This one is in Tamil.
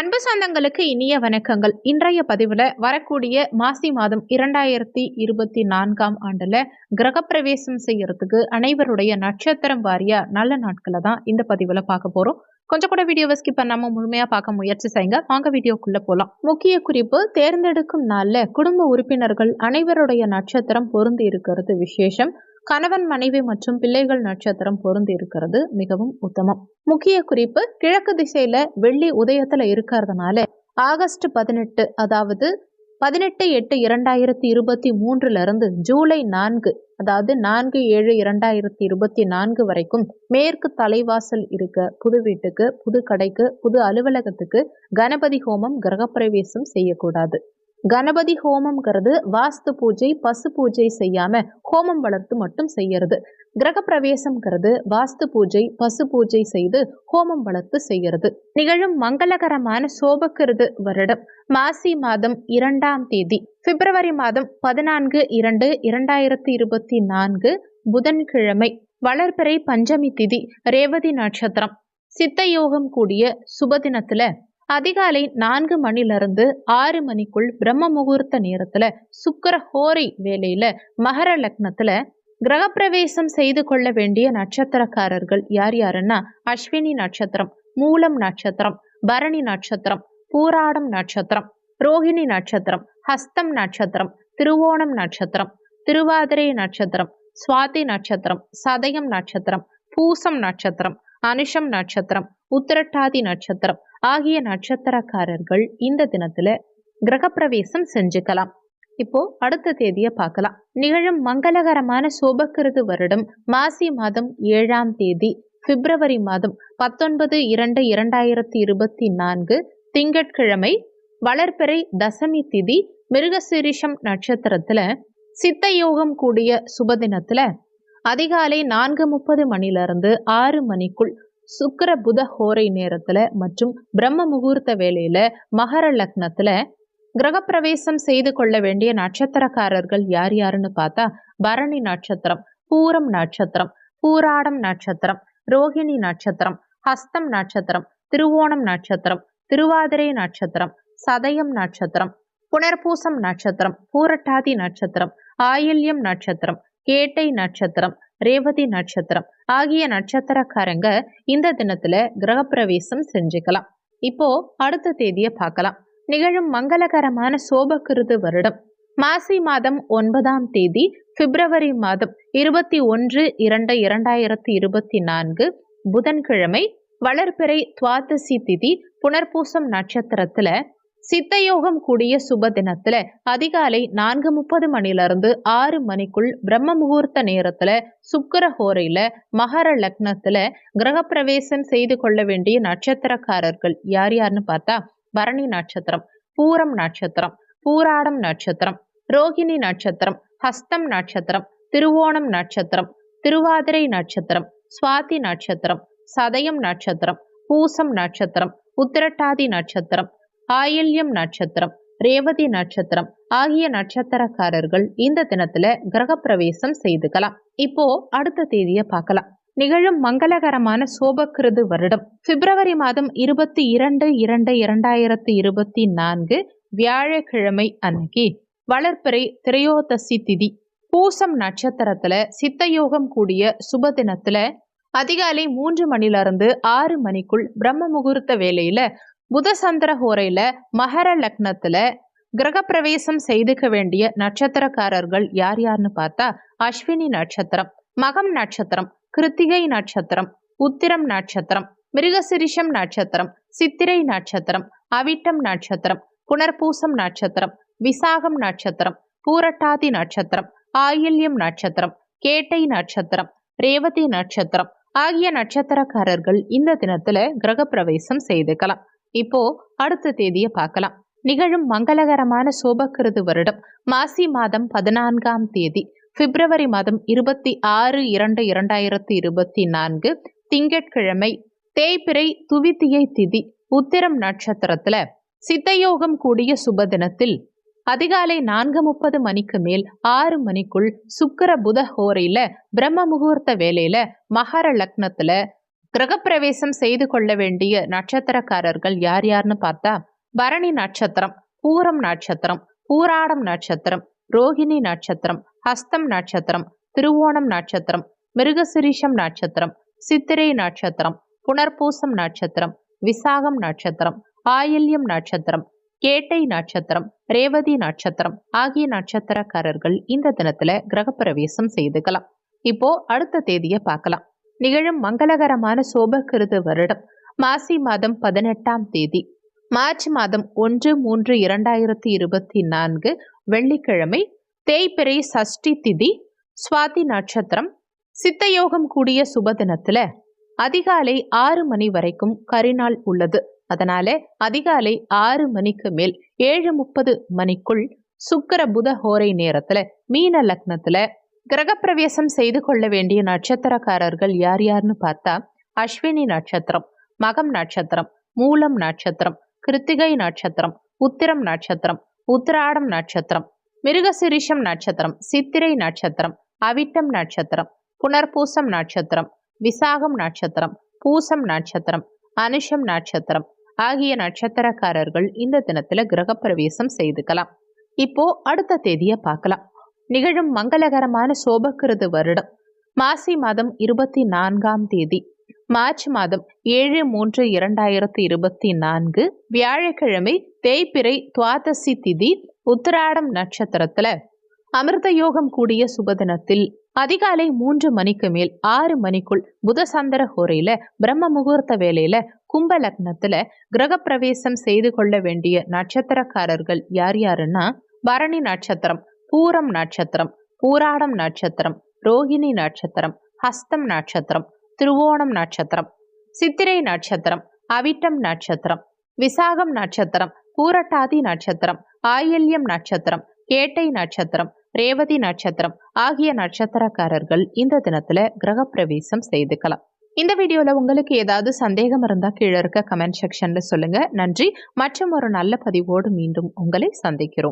அன்பு சொந்தங்களுக்கு இனிய வணக்கங்கள். இன்றைய பதிவில் வரக்கூடிய மாசி மாதம் இரண்டாயிரத்தி இருபத்தி நான்காம் ஆண்டில் கிரகப்பிரவேசம் செய்யறதுக்கு அனைவருடைய நட்சத்திரம் வாரியா நல்ல நாட்களை தான் இந்த பதிவில் பார்க்க போகிறோம் கொஞ்சம் கூட வீடியோவை ஸ்கிப் பண்ணாமல் முழுமையாக பார்க்க முயற்சி செய்யுங்க. வாங்க வீடியோக்குள்ளே போகலாம் முக்கிய குறிப்பு தேர்ந்தெடுக்கும் நாளில் குடும்ப உறுப்பினர்கள் அனைவருடைய நட்சத்திரம் பொருந்தி இருக்கிறது விசேஷம். கணவன் மனைவி மற்றும் பிள்ளைகள் நட்சத்திரம் பொருந்தி இருக்கிறது மிகவும் உத்தமம். முக்கிய குறிப்பு கிழக்கு திசையில வெள்ளி உதயத்துல இருக்கிறதுனால ஆகஸ்ட் பதினெட்டு அதாவது பதினெட்டு எட்டு இரண்டாயிரத்தி இருபத்தி மூன்றுல இருந்து ஜூலை நான்கு அதாவது நான்கு ஏழு இரண்டாயிரத்தி இருபத்தி நான்கு வரைக்கும் மேற்கு தலைவாசல் இருக்க புது வீட்டுக்கு புது கடைக்கு புது அலுவலகத்துக்கு கணபதி ஹோமம் கிரகப்பிரவேசம் செய்யக்கூடாது. கணபதி ஹோமம்ங்கிறது வாஸ்து பூஜை பசு பூஜை செய்யாம ஹோமம் வளர்த்து மட்டும் செய்யறது. கிரகப்பிரவேசம்ங்கிறது வாஸ்து பூஜை பசு பூஜை செய்து ஹோமம் வளர்த்து செய்யறது. நிகழும் மங்களகரமான சோபக்கிருது வருடம் மாசி மாதம் இரண்டாம் தேதி பிப்ரவரி மாதம் பதினான்கு இரண்டு இரண்டாயிரத்தி இருபத்தி நான்கு புதன்கிழமை வளர்பிறை பஞ்சமி திதி ரேவதி நட்சத்திரம். சித்த யோகம் கூடிய சுபதினத்துல அதிகாலை நான்கு மணிலிருந்து ஆறு மணிக்குள் பிரம்ம முகூர்த்த நேரத்துல சுக்கர ஹோரை வேலையில மகர லக்னத்துல கிரகப்பிரவேசம் செய்து கொள்ள வேண்டிய நட்சத்திரக்காரர்கள் யார் யாருன்னா? அஸ்வினி நட்சத்திரம் மூலம் நட்சத்திரம் பரணி நட்சத்திரம் பூராடம் நட்சத்திரம் ரோஹிணி நட்சத்திரம் ஹஸ்தம் நட்சத்திரம் திருவோணம் நட்சத்திரம் திருவாதிரை நட்சத்திரம் சுவாதி நட்சத்திரம் சதயம் நட்சத்திரம் பூசம் நட்சத்திரம் அனுஷம் நட்சத்திரம் உத்திரட்டாதி நட்சத்திரம் ஆகிய நட்சத்திரக்காரர்கள் இந்த தினத்துல கிரகப்பிரவேசம் செஞ்சுக்கலாம். இப்போ அடுத்த தேதியை பார்க்கலாம். நிகழும் மங்களகரமான சோபக்கிருது வருடம் மாசி மாதம் ஏழாம் தேதி பிப்ரவரி மாதம் பத்தொன்பது இரண்டு இரண்டாயிரத்தி இருபத்தி நான்கு திங்கட்கிழமை வளர்பிறை தசமி திதி மிருகசிரிஷம் நட்சத்திரத்துல சித்த யோகம் கூடிய சுபதினத்துல அதிகாலை நான்கு முப்பது மணிலிருந்து ஆறு மணிக்குள் சுக்கர புத ஹோரை நேரத்துல மற்றும் பிரம்ம முகூர்த்த வேலையில மகர லக்னத்துல கிரகப்பிரவேசம் செய்து கொள்ள வேண்டிய நட்சத்திரக்காரர்கள் யார் யாருன்னு பார்த்தா பரணி நட்சத்திரம் பூரம் நட்சத்திரம் பூராடம் நட்சத்திரம் ரோஹிணி நட்சத்திரம் ஹஸ்தம் நட்சத்திரம் திருவோணம் நட்சத்திரம் திருவாதிரை நட்சத்திரம் சதயம் நட்சத்திரம் புனர்பூசம் நட்சத்திரம் பூரட்டாதி நட்சத்திரம் ஆயில்யம் நட்சத்திரம் கேட்டை நட்சத்திரம் ரேவதி நட்சத்திரம் ஆகிய நட்சத்திரக்காரங்க இந்த தினத்துல கிரகப்பிரவேசம் செஞ்சுக்கலாம். இப்போ அடுத்த தேதியை பார்க்கலாம். நிகழும் மங்களகரமான சோபகிருது வருடம். மாசி மாதம் ஒன்பதாம் தேதி பிப்ரவரி மாதம் இருபத்தி ஒன்று இரண்டு இரண்டாயிரத்தி இருபத்தி நான்கு புதன்கிழமை வளர்பிறை துவாதசி திதி புனர்பூசம் நட்சத்திரத்துல சித்தயோகம் கூடிய சுப தினத்துல அதிகாலை நான்கு முப்பது மணிலிருந்து ஆறு மணிக்குள் பிரம்ம முகூர்த்த நேரத்துல சுக்கர ஹோரையில மகர லக்னத்துல கிரகப்பிரவேசம் செய்து கொள்ள வேண்டிய நட்சத்திரக்காரர்கள் யார் யாருன்னு பார்த்தா பரணி நட்சத்திரம் பூரம் நட்சத்திரம் பூராடம் நட்சத்திரம் ரோகிணி நட்சத்திரம் ஹஸ்தம் நட்சத்திரம் திருவோணம் நட்சத்திரம் திருவாதிரை நட்சத்திரம் சுவாதி நட்சத்திரம் சதயம் நட்சத்திரம் பூசம் நட்சத்திரம் உத்திரட்டாதி நட்சத்திரம் ஆயில்யம் நட்சத்திரம் ரேவதி நட்சத்திரம் ஆகிய நட்சத்திரக்காரர்கள் இந்த தினத்துல கிரகப்பிரவேசம் செய்துக்கலாம். இப்போ அடுத்த தேதியை பார்க்கலாம். நிகழும் மங்களகரமான சோபக்கிருது வருடம். பிப்ரவரி மாதம் இருபத்தி இரண்டு இரண்டு இரண்டாயிரத்தி இருபத்தி நான்கு வியாழக்கிழமை அன்னைக்கு வளர்ப்பிறை திரையோதசி திதி. பூசம் நட்சத்திரத்துல சித்தயோகம் கூடிய சுப தினத்துல அதிகாலை மூன்று மணிலிருந்து ஆறு மணிக்குள் பிரம்ம முகூர்த்த வேலையில புதசந்திர ஹோரையில மகர லக்னத்தில் கிரகப்பிரவேசம் செய்துக்க வேண்டிய நட்சத்திரக்காரர்கள் யார் யாருன்னு பார்த்தா அஸ்வினி நட்சத்திரம் மகம் நட்சத்திரம் கிருத்திகை நட்சத்திரம் உத்திரம் நட்சத்திரம் மிருகசிரிஷம் நட்சத்திரம் சித்திரை நட்சத்திரம் அவிட்டம் நட்சத்திரம் புனர்பூசம் நட்சத்திரம் விசாகம் நட்சத்திரம் பூரட்டாதி நட்சத்திரம் ஆயில்யம் நட்சத்திரம் கேட்டை நட்சத்திரம் ரேவதி நட்சத்திரம் ஆகிய நட்சத்திரக்காரர்கள் இந்த தினத்துல கிரகப்பிரவேசம் செய்துக்கலாம். இப்போ அடுத்த தேதியை பார்க்கலாம். நிகழும் மங்களகரமான சோபக்கிருது வருடம் மாசி மாதம் பதினான்காம் தேதி பிப்ரவரி மாதம் இருபத்தி ஆறு இரண்டு இரண்டாயிரத்தி இருபத்தி நான்கு திங்கட்கிழமை தேய்பிறை துவித்தியை திதி உத்திரம் நட்சத்திரத்துல சித்தயோகம் கூடிய சுப தினத்தில் அதிகாலை நான்கு முப்பது மணிக்கு மேல் ஆறு மணிக்குள் சுக்கர புத ஹோரையில பிரம்ம முகூர்த்த வேலையில மகர லக்னத்துல கிரகப்பிரவேசம் செய்து கொள்ள வேண்டிய நட்சத்திரக்காரர்கள் யார் யார்னு பார்த்தா பரணி நட்சத்திரம் பூரம் நட்சத்திரம் பூராடம் நட்சத்திரம் ரோஹிணி நட்சத்திரம் ஹஸ்தம் நட்சத்திரம் திருவோணம் நட்சத்திரம் மிருகசிரீஷம் நட்சத்திரம் சித்திரை நட்சத்திரம் புனர்பூசம் நட்சத்திரம் விசாகம் நட்சத்திரம் ஆயில்யம் நட்சத்திரம் கேட்டை நட்சத்திரம் ரேவதி நட்சத்திரம் ஆகிய நட்சத்திரக்காரர்கள் இந்த தினத்துல கிரகப்பிரவேசம் செய்துக்கலாம். இப்போ அடுத்த தேதியை பார்க்கலாம். நிகழும் மங்களகரமான சோபகிருத வருடம். மாசி மாதம் பதினெட்டாம் தேதி. மார்ச் மாதம் ஒன்று மூன்று இரண்டாயிரத்தி இருபத்தி நான்கு வெள்ளிக்கிழமை தேய்பிறை சஷ்டி திதி சுவாதி நட்சத்திரம். சித்தயோகம் கூடிய சுப தினத்துல அதிகாலை ஆறு மணி வரைக்கும் கரிநாள் உள்ளது. அதனால அதிகாலை ஆறு மணிக்கு மேல் ஏழு முப்பது மணிக்குள் சுக்கர புத ஹோரை நேரத்துல மீன லக்னத்துல கிரகப்பிரவேசம் செய்து கொள்ள வேண்டிய நட்சத்திரக்காரர்கள் யார் யார்னு பார்த்தா அஸ்வினி நட்சத்திரம் மகம் நட்சத்திரம் மூலம் நட்சத்திரம் கிருத்திகை நட்சத்திரம் உத்திரம் நட்சத்திரம் உத்திராடம் நட்சத்திரம் மிருகசிரிஷம் நட்சத்திரம் சித்திரை நட்சத்திரம் அவிட்டம் நட்சத்திரம் புனர்பூசம் நட்சத்திரம் விசாகம் நட்சத்திரம் பூசம் நட்சத்திரம் அனுஷம் நட்சத்திரம் ஆகிய நட்சத்திரக்காரர்கள் இந்த தினத்துல கிரகப்பிரவேசம் செய்துக்கலாம். இப்போ அடுத்த தேதியை பார்க்கலாம். நிகழும் மங்களகரமான சோபக்கிருது வருடம். மாசி மாதம் இருபத்தி நான்காம் தேதி. மார்ச் மாதம் ஏழு மூன்று இரண்டாயிரத்தி இருபத்தி நான்கு. வியாழக்கிழமை தேய்பிறை துவாதசி திதி உத்திராடம் நட்சத்திரத்துல. அமிர்த யோகம் கூடிய சுபதினத்தில் அதிகாலை மூன்று மணிக்கு மேல் ஆறு மணிக்குள் புதசந்திர ஹோரையில பிரம்ம முகூர்த்த வேலையில கும்ப லக்னத்துல கிரகப்பிரவேசம் செய்து கொள்ள வேண்டிய நட்சத்திரக்காரர்கள் யார் யாருன்னா பரணி நட்சத்திரம். பூரம் நட்சத்திரம் பூராடம் நட்சத்திரம் ரோகிணி நட்சத்திரம் ஹஸ்தம் நட்சத்திரம் திருவோணம் நட்சத்திரம் சித்திரை நட்சத்திரம் அவிட்டம் நட்சத்திரம் விசாகம் நட்சத்திரம் பூரட்டாதி நட்சத்திரம் ஆயில்யம் நட்சத்திரம் கேட்டை நட்சத்திரம் ரேவதி நட்சத்திரம் ஆகிய நட்சத்திரக்காரர்கள் இந்த தினத்துல கிரகப்பிரவேசம் செய்துக்கலாம். இந்த வீடியோல உங்களுக்கு ஏதாவது சந்தேகம் இருந்தா கீழே இருக்க கமெண்ட் செக்ஷன்ல சொல்லுங்க. நன்றி. மற்றும் ஒரு நல்ல பதிவோடு மீண்டும் உங்களை சந்திக்கிறோம்.